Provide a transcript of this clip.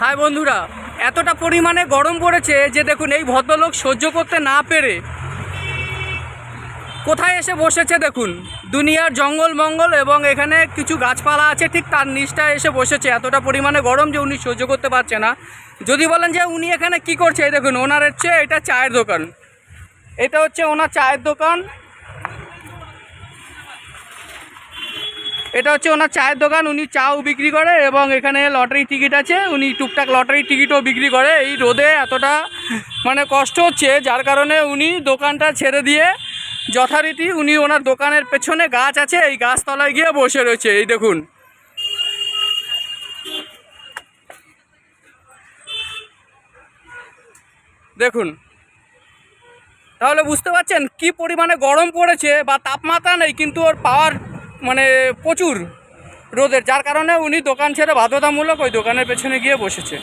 High বন্ধুরা এতটা পরিমাণে গরম পড়েছে যে দেখুন এই ভদ্রলোক সহ্য করতে না পেরে কোথায় এসে বসেছে দেখুন? দুনিয়ার জঙ্গল মঙ্গল এবং এখানে কিছু গাছপালা আছে, ঠিক তার নিচটায় এসে বসেছে। এতটা পরিমাণে গরম যে উনি সহ্য করতে পারছে না। যদি বলেন যে উনি এখানে কি করছে দেখুন, ওনার হচ্ছে এটা চায়ের দোকান। এটা হচ্ছে ওনার চায়ের দোকান। এটা হচ্ছে ওনার চায়ের দোকান, উনি চাও বিক্রি করে এবং এখানে লটারি টিকিট আছে। উনি টুকটাক লটারি টিকিটও বিক্রি করে। এই রোদে এতটা মানে কষ্ট হচ্ছে, যার কারণে উনি দোকানটা ছেড়ে দিয়ে যথারীতি উনি ওনার দোকানের পেছনে গাছ আছে, এই গাছতলায় গিয়ে বসে রয়েছে, এই দেখুন। দেখুন। তাহলে বুঝতে পারছেন কি পরিমাণে গরম পড়েছে বা তাপমাত্রা নেই, কিন্তু ওর পাওয়ার মানে প্রচুর রোদের, যার কারণে উনি দোকান ছেড়ে বাধ্যতামূলক ওই দোকানের পেছনে গিয়ে বসেছে।